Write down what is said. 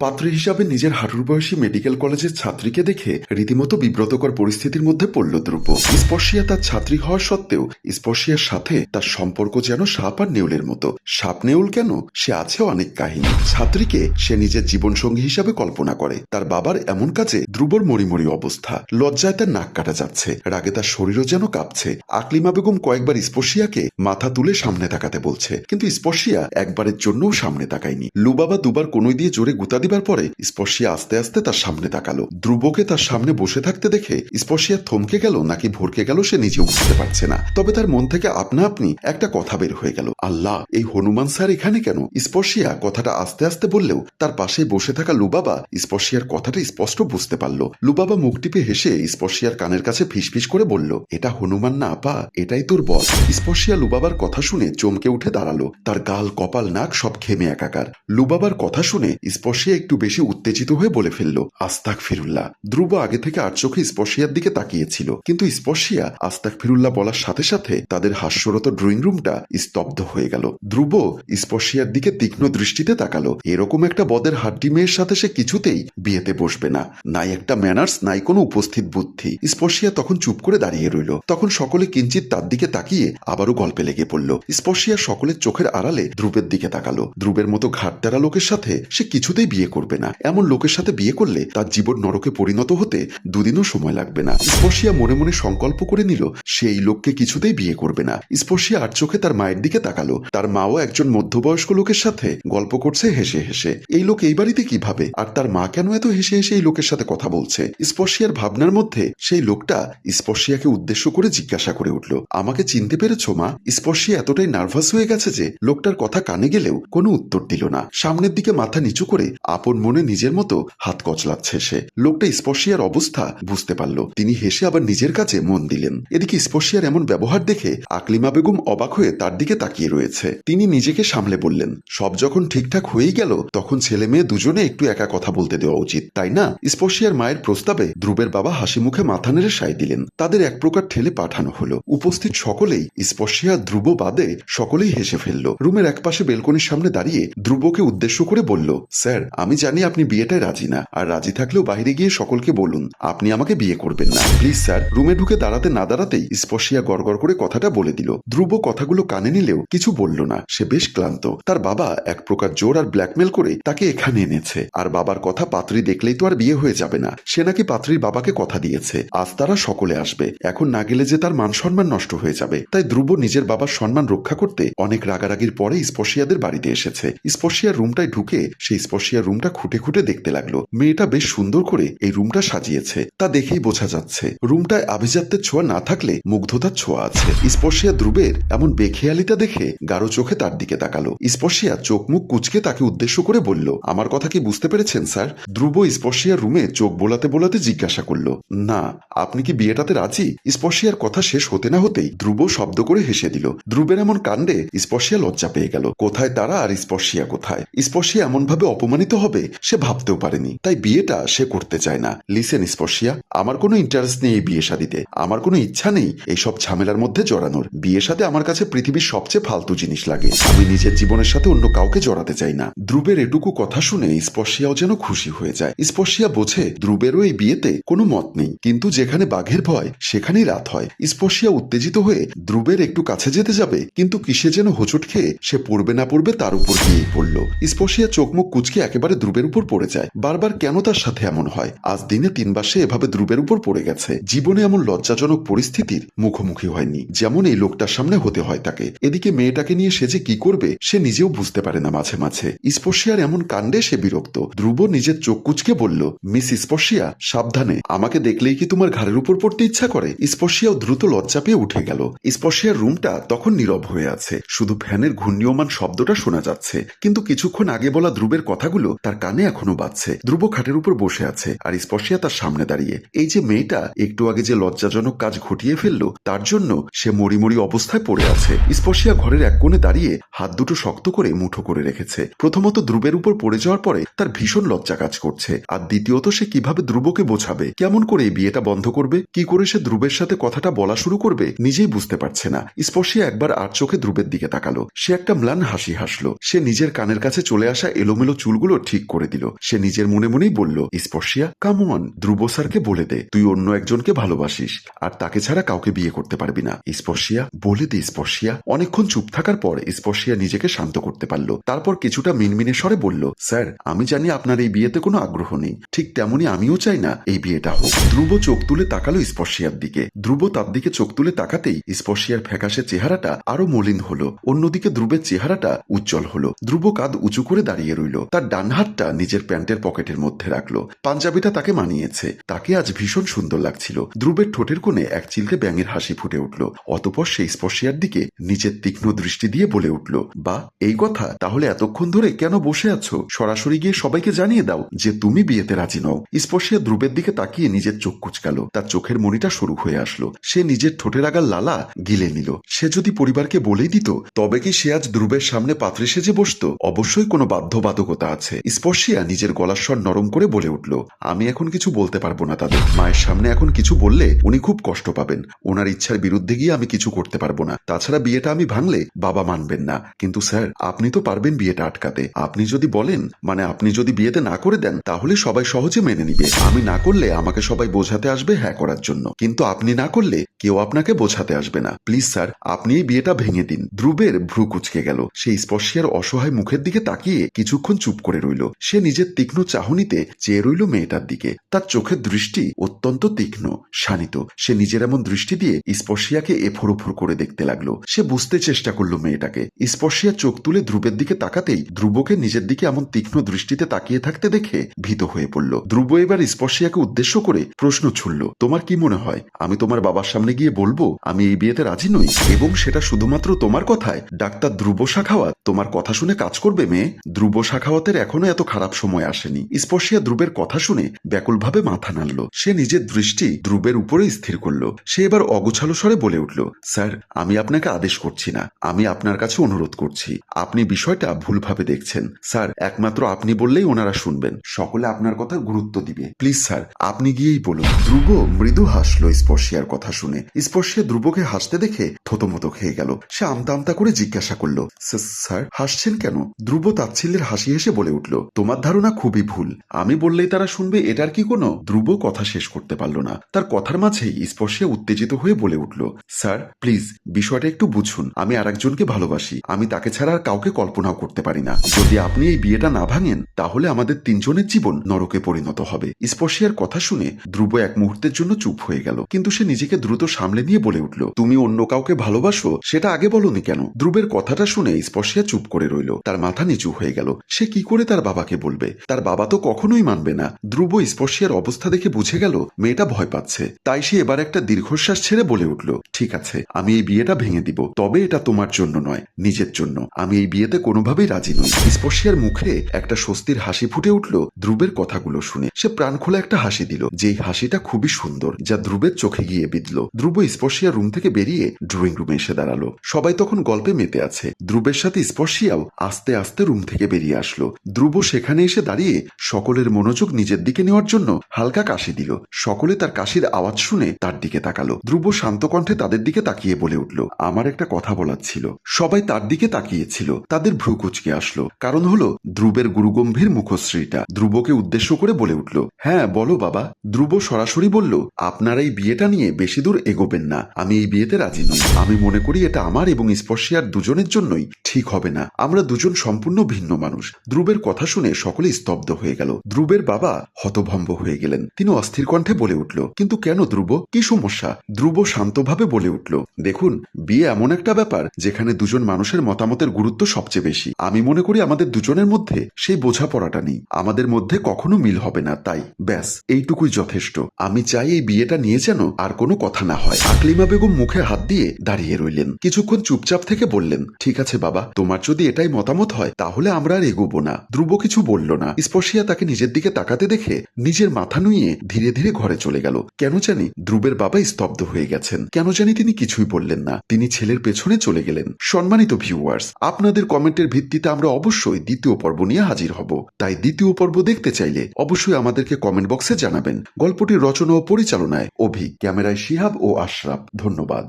পাত্রী হিসাবে নিজের হাঁটুর বয়সী মেডিকেল কলেজের ছাত্রীকে দেখে রীতিমতো বিব্রতকর পরিস্থিতির মধ্যে পড়ল ধ্রুব স্পর্শিয়া তার ছাত্রী হওয়া সত্ত্বেও স্পর্শিয়ার সাথে তার সম্পর্ক যেন সাপ আর নেউলের মতো। সাপ নেউল কেন? সে আছে অনেক কাহিনী। ছাত্রীকে সে নিজের জীবনসঙ্গী হিসাবে কল্পনা করে। তার বাবার এমন কাজে ধ্রুবর মরিমরি অবস্থা। লজ্জায় তার নাক কাটা যাচ্ছে। রাগে তার শরীরও যেন কাঁপছে। আকলিমা বেগম কয়েকবার স্পর্শিয়াকে মাথা তুলে সামনে তাকাতে বলছে, কিন্তু স্পর্শিয়া একবারের জন্যও সামনে তাকায়নি। লুবাবা দুবার কোনোই দিয়ে জোরে গুতা দিবার পরে স্পর্শিয়া আস্তে আস্তে তার সামনে তাকালো। ধ্রুবকে তার সামনে বসে থাকতে দেখে স্পর্শিয়া থমকে গেল নাকি ভরকে গেল সে নিজেও বুঝতে পারছে না। তবে তার মন থেকে আপনা আপনি একটা কথা বের হয়ে গেল। আল্লাহ, এই হনুমান স্যার এখানে কেন? স্পর্শিয়া কথাটা আস্তে আস্তে বললেও তার পাশে বসে থাকা লুবাবা স্পর্শিয়ার কথাটা স্পষ্ট বুঝতে পারল। লুবাবা মুখ টিপে হেসে স্পর্শিয়ার কানের কাছে ফিসফিস করে বলল, এটা হনুমান না, আপা, এটাই তোর বস স্পর্শিয়া লুবাবার কথা শুনে চমকে উঠে দাঁড়াল। তার গাল, কপাল, নাক সব ঘেমে একাকার। লুবাবার কথা শুনে স্পর্শিয়া একটু বেশি উত্তেজিত হয়ে বলে ফেলল, আস্তাক ফিরুল্লাহ। ধ্রুব আগে থেকে আর চোখে স্পর্শিয়ার দিকে তাকিয়েছিল। কিন্তু স্পর্শিয়া, আস্তাক ফিরুল্লাহ বলার সাথে সাথে তাদের হাস্যরত ড্রয়িং রুমটা স্তব্ধ হয়ে গেল। ধ্রুব স্পর্শিয়ার দিকে তীক্ষ্ণ দৃষ্টিতে তাকালো। এরকম একটা বদের হাড্ডি মেয়ের সাথে সে কিছুতেই বিয়েতে বসবে না। নাই একটা ম্যানার্স, নাই কোনো উপস্থিত বুদ্ধি। স্পর্শিয়া তখন চুপ করে দাঁড়িয়ে রইল। তখন সকলে কিঞ্চিত তার দিকে তাকিয়ে আবারও গল্পে লেগে পড়ল। স্পর্শিয়া সকলের চোখের আড়ালে ধ্রুবের দিকে তাকালো। ধ্রুবের মতো ঘাটতারা লোকের সাথে সে কিছুতেই বিয়ে করবে না। এমন লোকের সাথে বিয়ে করলে তার জীবন নরকে পরিণত হতে দুদিনও সময় লাগবে না। স্পর্শিয়া মনে মনে সংকল্প করে নিল সেই লোককে কিছুতেই বিয়ে করবে না। স্পর্শিয়া আর চোখে তার মায়ের দিকে তাকালো। তার মাও একজন মধ্যবয়স্ক লোকের সাথে গল্প করছে হেসে হেসে। এই লোক এই বাড়িতে কীভাবে আর তার মা কেন এত হেসে হেসে এই লোকের সাথে কথা বলছে? স্পর্শিয়ার ভাবনার মধ্যে সেই লোকটা স্পর্শিয়াকে উদ্দেশ্য করে জিজ্ঞাসা করে উঠল, আমাকে চিনতে পেরেছ মা? স্পর্শিয়া এতটাই নার্ভাস হয়ে গেছে যে লোকটার কথা কানে গেলেও কোনো উত্তর দিল না। সামনের দিকে মাথা নিচু করে আপন মনে নিজের মতো হাত কচলাচ্ছে সে। লোকটা স্পর্শিয়ার অবস্থা বুঝতে পারল। তিনি হেসে আবার নিজের কাছে মন দিলেন। এদিকে স্পর্শিয়ার এমন ব্যবহার দেখে আকলিমা বেগম অবাক হয়ে তার দিকে তাকিয়ে রয়েছে। তিনি নিজেকে সামলে বললেন, সব যখন ঠিকঠাক হয়েই গেল, তখন ছেলে মেয়ে দুজনে একটু একা কথা বলতে দেওয়া উচিত, তাই না? স্পর্শিয়ার মায়ের প্রস্তাবে ধ্রুবের বাবা হাসি মুখে মাথা নেড়ে সাই দিলেন। তাদের এক প্রকার ঠেলে পাঠানো হলো। উপস্থিত সকলেই স্পর্শিয়া, ধ্রুব বাদে সকলেই হেসে ফেলল। রুমের একপাশে বেলকনির সামনে দাঁড়িয়ে ধ্রুবকে উদ্দেশ্য করে বলল, স্যার আমি জানি আপনি বিয়েটায় রাজি না, আর রাজি থাকলেও বাইরে গিয়ে সকলকে বলুন, আপনি আমাকে বিয়ে করবেন না। প্লিজ স্যার, রুমে ঢুকে দাঁড়াতে না দাঁড়াতেই স্পর্শিয়া গড়গড় করে কথাটা বলে দিল। ধ্রুব কথাগুলো কানে নিলেও কিছু বলল না। সে বেশ ক্লান্ত। তার বাবা এক প্রকার জোর আর ব্ল্যাকমেল করে তাকে এখানে এনেছে। আর বাবার কথা পাত্রী দেখলেই তো আর বিয়ে হয়ে যাবে না। সে নাকি পাত্রীর বাবাকে কথা দিয়েছে। আজ তারা সকলে আসবে। এখন না গেলে যে তার মান সম্মান নষ্ট হয়ে যাবে। তাই ধ্রুব নিজের বাবার সম্মান রক্ষা করতে অনেক রাগারাগির পরে স্পর্শিয়াদের বাড়িতে এসেছে। স্পর্শিয়ার রুমটায় ঢুকে সেই স্পর্শিয়ার রুমটা খুঁটে খুঁটে দেখতে লাগল। মেয়েটা বেশ সুন্দর করে এই রুমটা সাজিয়েছে, তা দেখেই বোঝা যাচ্ছে। রুমটায় আভিজাত্যের ছোঁয়া না থাকলে মুগ্ধতার ছোঁয়া আছে। স্পর্শিয়া ধ্রুবের এমন বেখেয়ালিটা দেখে গাঢ় চোখে তার দিকে তাকালো। স্পর্শিয়া চোখ মুখ কুচকে তাকে উদ্দেশ্য করে বলল, আমার কথা কি বুঝতে পেরেছেন, স্যার? ধ্রুব স্পর্শিয়ার রুমে চোখ বোলাতে বোলাতে জিজ্ঞাসা করল, না, আপনি কি বিয়েটাতে রাজি? স্পর্শিয়ার কথা শেষ হতে না হতেই ধ্রুব শব্দ করে হেসে দিল। ধ্রুবের এমন কাণ্ডে স্পর্শিয়া লজ্জা পেয়ে গেল। কোথায় তারা আর স্পর্শিয়া কোথায়? স্পর্শিয়া এমন ভাবে অপমানিত হবে সে ভাবতেও পারেনি। তাই বিয়েটা সে করতে চায় না। লিসেন স্পর্শিয়া, আমার কোনো ইন্টারেস্ট নেই এই বিয়ে শাদিতে আমার কোনো ইচ্ছা নেই এই সব ঝামেলার মধ্যে জড়ানোর। বিয়ে সাথে আমার কাছে পৃথিবীর সবচেয়ে ফালতু জিনিস লাগে। আমি নিজের জীবনের সাথে অন্য কাউকে জড়াতে চাই না। ধ্রুবের এটুকু কথা শুনে স্পর্শিয়াও যেন খুশি হয়ে যায়। স্পর্শিয়া বোঝে, ধ্রুবেরও এই বিয়েতে কোনো মত নেই। কিন্তু যেখানে বাঘের ভয়, সেখানেই রাত হয়। স্পর্শিয়া উত্তেজিত হয়ে ধ্রুবের একটু কাছে যেতে যাবে, কিন্তু কিসে যেন হোঁচট খেয়ে সে পড়বে না পড়বে তার উপর গিয়েই পড়ল। স্পর্শিয়া চোখ মুখ কুচকে একেবারে ধ্রুবের উপর পড়ে যায়। বারবার কেন তার সাথে এমন হয়? আজ দিনে তিনবার সে এভাবে ধ্রুবের উপর পড়ে গেছে। জীবনে এমন লজ্জাজনক পরিস্থিতির মুখোমুখি হয়নি, যেমন এই লোকটার সামনে হতে হয় তাকে। এদিকে মেয়েটাকে নিয়ে সে যে কি করবে, সে নিজেও বুঝতে পারে না মাঝে মাঝে। স্পর্শিয়ার এমন কাণ্ডে সে বিরক্ত। ধ্রুব নিজের চোখ কুচকে বলল, মিস স্পর্শিয়া, সাবধানে। আমাকে দেখলেই কি তোমার ঘাড়ের উপর পড়তে ইচ্ছা করে? স্পর্শিয়াও দ্রুত লজ্জা পেয়ে উঠে গেল। স্পর্শিয়ার রুমটা তখন নীরব হয়ে আছে। শুধু ফ্যানের ঘূর্ণীয়মান শব্দটা শোনা যাচ্ছে। কিন্তু কিছুক্ষণ আগে বলা ধ্রুবের কথাগুলো তার কানে এখনও বাজছে। ধ্রুব খাটের উপর বসে আছে আর স্পর্শিয়া তার সামনে দাঁড়িয়ে। এই যে মেয়েটা একটু আগে যে লজ্জাজনক কাজ ঘটিয়ে ফেলল, তার জন্য সে মরিমরি অবস্থায় পড়ে আছে। স্পর্শিয়া ঘরের এক কোণে দাঁড়িয়ে হাত দুটো শক্ত করে মুঠো করে রেখেছে। প্রথমত ধ্রুবের উপর পড়ে যাওয়ার পরে তার ভীষণ লজ্জা কাজ করছে। আর দ্বিতীয়ত সে কীভাবে ধ্রুবকে বোঝাবে? কেমন করে এই বিয়েটা বন্ধ করবে? কি করে সে ধ্রুবের সাথে কথাটা বলা শুরু করবে নিজেই বুঝতে পারছে না। স্পর্শিয়া একবার আর চোখে ধ্রুবের দিকে তাকালো। সে একটা ম্লান হাসি হাসলো। সে নিজের কানের কাছে চলে আসা এলোমেলো চুলগুলোর ঠিক করে দিল। সে নিজের মনে মনেই বলল, স্পর্শিয়া কাম অন ধ্রুব স্যারকে বলে দে, তুই অন্য একজনকে ভালোবাসিস, আর তাকে ছাড়া কাউকে বিয়ে করতে পারবি না। স্পর্শিয়া, বলে দে স্পর্শিয়া। অনেকক্ষণ চুপ থাকার পর স্পর্শিয়া নিজেকে শান্ত করতে পারল। তারপর কিছুটা মিনমিনে স্বরে বলল, স্যার, আমি জানি আপনার এই বিয়েতে কোনো আগ্রহ নেই। ঠিক তেমনি আমিও চাই না এই বিয়েটা হোক। ধ্রুব চোখ তুলে তাকালো স্পর্শিয়ার দিকে। ধ্রুব তার দিকে চোখ তুলে তাকাতেই স্পর্শিয়ার ফ্যাকাশে চেহারাটা আরও মলিন হলো। অন্যদিকে ধ্রুবের চেহারাটা উজ্জ্বল হলো। ধ্রুব কাঁধ উঁচু করে দাঁড়িয়ে রইল। তার ডান হাতটা নিজের প্যান্টের পকেটের মধ্যে রাখল। পাঞ্জাবিটা তাকে মানিয়েছে। তাকে আজ ভীষণ সুন্দর লাগছিল। ধ্রুবের ঠোঁটের কোণে এক চিলতে ব্যাঙের হাসি ফুটে উঠল। অতপর সেই স্পর্শিয়ার দিকে নিজের তীক্ষ্ণ দৃষ্টি দিয়ে বলে উঠল, বা, এই কথা? তাহলে এতক্ষণ ধরে কেন বসে আছো? সরাসরি গিয়ে সবাইকে জানিয়ে দাও যে তুমি বিয়েতে রাজি নও। স্পর্শিয়া ধ্রুবের দিকে তাকিয়ে নিজের চোখ কুচকালো। তার চোখের মনিটা শুরু হয়ে আসলো। সে নিজের ঠোঁটের আগার লালা গিলে নিল। সে যদি পরিবারকে বলেই দিত, তবে কি সে আজ ধ্রুবের সামনে পাত্রে সেজে বসত? অবশ্যই কোনো বাধ্যবাধকতা আছে। স্পর্শিয়া নিজের গলার স্বর নরম করে বলে উঠল, আমি এখন কিছু বলতে পারব না তাদের। মায়ের সামনে এখন কিছু বললে উনি খুব কষ্ট পাবেন। ওনার ইচ্ছার বিরুদ্ধে গিয়ে আমি কিছু করতে পারব না। তাছাড়া বিয়েটা আমি ভাঙলে বাবা মানবেন না। কিন্তু স্যার, আপনি তো পারবেন বিয়েটা আটকাতে। আপনি যদি বলেন মানে আপনি যদি বিয়েতে না করে দেন, তাহলে সবাই সহজে মেনে নিবে। আমি না করলে আমাকে সবাই বোঝাতে আসবে হ্যাঁ করার জন্য। কিন্তু আপনি না করলে কেউ আপনাকে বোঝাতে আসবে না। প্লিজ স্যার, আপনি এই বিয়েটা ভেঙে দিন। ধ্রুবের ভ্রু কুচকে গেল। সেই স্পর্শিয়ার অসহায় মুখের দিকে তাকিয়ে কিছুক্ষণ চুপ করে রইল। সে নিজের তীক্ষ্ণ চাহনিতে চেয়ে রইল মেয়েটার দিকে। তার চোখের দৃষ্টি অত্যন্ত তীক্ষ্ণ, শানিত। সে নিজের এমন দৃষ্টি দিয়ে স্পর্শিয়াকে এফোর ওফোর করে দেখতে লাগল। সে বুঝতে চেষ্টা করল মেয়েটাকে। স্পর্শিয়া চোখ তুলে ধ্রুবের দিকে তাকাতেই ধ্রুবকে নিজের দিকে এমন তীক্ষ্ণ দৃষ্টিতে তাকিয়ে থাকতে দেখে ভীত হয়ে পড়ল। ধ্রুব এবার স্পর্শিয়াকে উদ্দেশ্য করে প্রশ্ন ছুড়ল, তোমার কি মনে হয়, আমি তোমার বাবার সামনে গিয়ে বলব, আমি এই বিয়েতে রাজি নই? এবং সেটা শুধুমাত্র তোমার কথায়? ডাক্তার ধ্রুব শাখাওয়াত, তোমার কথা শুনে কাজ করবে মেয়ে? ধ্রুব শাখাওয়াতের এখনও এত খারাপ সময় আসেনি। স্পর্শিয়া ধ্রুবের কথা শুনে ব্যাকুলভাবে মাথা নাড়ল। সে নিজের দৃষ্টি ধ্রুবের উপরে স্থির করল। সে এবার অগোছালো স্বরে বলে উঠল, স্যার, আমি আপনাকে আদেশ করছি না। আমি আপনার কাছে অনুরোধ করছি। আপনি বিষয়টা ভুলভাবে দেখছেন। স্যার, একমাত্র আপনি বললেই ওনারা শুনবেন। সকলে আপনার কথা গুরুত্ব দিবে। প্লিজ, স্যার, আপনি গিয়েই বলুন। ধ্রুব মৃদু হাসলো স্পর্শিয়ার কথা শুনে। স্পর্শিয়া ধ্রুবকে হাসতে দেখে থতমতো খেয়ে গেল। সে আমতা আমতা করে জিজ্ঞাসা করল, "স্যার- স্যার, হাসছেন কেন? ধ্রুব তাচ্ছিল্যের হাসি হেসে বলে উঠল তোমার ধারণা খুবই ভুল। আমি বললেই তারা শুনবে, এটার কি কোনো ধ্রুব কথা শেষ করতে পারল না। তার কথার মাঝেই স্পর্শিয়া উত্তেজিত হয়ে বলে উঠল, স্যার, প্লিজ, বিষয়টা একটু বুঝুন। আমি আরেকজনকে ভালোবাসি। আমি তাকে ছাড়া আর কাউকে কল্পনাও করতে পারি না। যদি আপনি এই বিয়েটা না ভাঙেন, তাহলে আমাদের তিনজনের জীবন নরকে পরিণত হবে। স্পর্শিয়ার কথা শুনে ধ্রুব এক মুহূর্তের জন্য চুপ হয়ে গেল। কিন্তু সে নিজেকে দ্রুত সামলে নিয়ে বলে উঠল, তুমি অন্য কাউকে ভালোবাসো? সেটা আগে বলনি কেন? ধ্রুবের কথাটা শুনে স্পর্শিয়া চুপ করে রইল। তার মাথা নিচু হয়ে গেল। সে কি করে তার বাবাকে বলবে। তার বাবা তো কখনোই মানবে না। ধ্রুব স্পর্শিয়ার অবস্থা দেখে বুঝে গেল, মেয়েটা ভয় পাচ্ছে। তাই সে এবার একটা দীর্ঘশ্বাস ছেড়ে বলে উঠল, ঠিক আছে, আমি এই বিয়েটা ভেঙে দিব। তবে এটা তোমার জন্য নয়, নিজের জন্য। আমি এই বিয়েতে কোনোভাবেই রাজি নই। স্পর্শিয়ার মুখে একটা স্বস্তির হাসি ফুটে উঠল ধ্রুবের কথাগুলো শুনে। সে প্রাণ খোলা একটা হাসি দিল যেই হাসিটা খুবই সুন্দর, যা ধ্রুবের চোখে গিয়ে বিঁধল। ধ্রুব স্পর্শিয়ার রুম থেকে বেরিয়ে ড্রয়িং রুমে এসে দাঁড়াল। সবাই তখন গল্পে মেতে আছে। ধ্রুবের সাথে স্পর্শিয়াও আস্তে আস্তে রুম থেকে বেরিয়ে আসলো। ধ্রুব সেখানে এসে দাঁড়িয়ে সকলের মনোযোগ নিজের দিকে নেওয়ার জন্য হালকা কাশি দিল। সকলে তার কাশির আওয়াজ শুনে তার দিকে তাকালো। ধ্রুব শান্ত কণ্ঠে তাদের দিকে তাকিয়ে বলে উঠল, আমার একটা কথা বলার ছিল। সবাই তার দিকে তাকিয়েছিল। তাদের ভ্রু কুচকে আসলো। কারণ হলো, ধ্রুবের গুরুগম্ভীর মুখশ্রীটা। ধ্রুবকে উদ্দেশ্য করে বলে উঠল হ্যাঁ বলো বাবা। ধ্রুব সরাসরি বলল, আপনারা এই বিয়েটা নিয়ে বেশি দূর এগোবেন না। আমি এই বিয়েতে রাজি নই। আমি মনে করি এটা আমার এবং স্পর্শিয়ার দুজনের জন্যই ঠিক হবে না। আমরা দুজন সম্পূর্ণ ভিন্ন মানুষ। ধ্রুবের কথা শুনে সকলে স্তব্ধ হয়ে গেল। ধ্রুবের বাবা হতভম্ব হয়ে গেলেন। তিনি অস্থির কণ্ঠে বলে উঠল, কিন্তু কেন ধ্রুব? কি সমস্যা? ধ্রুব শান্তভাবে বলে উঠল, দেখুন, বিয়ে এমন একটা ব্যাপার যেখানে দুজন মানুষের মতামতের গুরুত্ব সবচেয়ে বেশি। আমি মনে করি আমাদের দুজনের মধ্যে সেই বোঝাপড়াটা নেই। আমাদের মধ্যে কখনো মিল হবে না, তাই। ব্যাস, এইটুকুই যথেষ্ট। আমি চাই এই বিয়েটা নিয়ে যেন আর কোনো কথা না হয়। আকলিমা বেগম মুখে হাত দিয়ে দাঁড়িয়ে রইলেন। কিছুক্ষণ চুপচাপ থেকে বললেন, ঠিক আছে বাবা, তোমার যদি এটাই মতামত হয়, তাহলে আমরা আর এগোবো না। ধ্রুব কিছু বলল না। স্পর্শিয়া তাকে নিজের দিকে তাকাতে দেখে নিজের মাথা নুইয়ে ধীরে ধীরে ঘরে চলে গেল। কেন জানি ধ্রুবের বাবা স্তব্ধ হয়ে গেছেন। কেন জানি তিনি কিছুই বললেন না। তিনি ছেলের পেছনে চলে গেলেন। সম্মানিত ভিউয়ার্স আপনাদের কমেন্টের ভিত্তিতে আমরা অবশ্যই দ্বিতীয় পর্ব নিয়ে হাজির হব। তাই দ্বিতীয় পর্ব দেখতে চাইলে অবশ্যই আমাদেরকে কমেন্ট বক্সে জানাবেন। গল্পটির রচনা ও পরিচালনায় অভি, ক্যামেরায় শিহাব ও আশরাফ। ধন্যবাদ।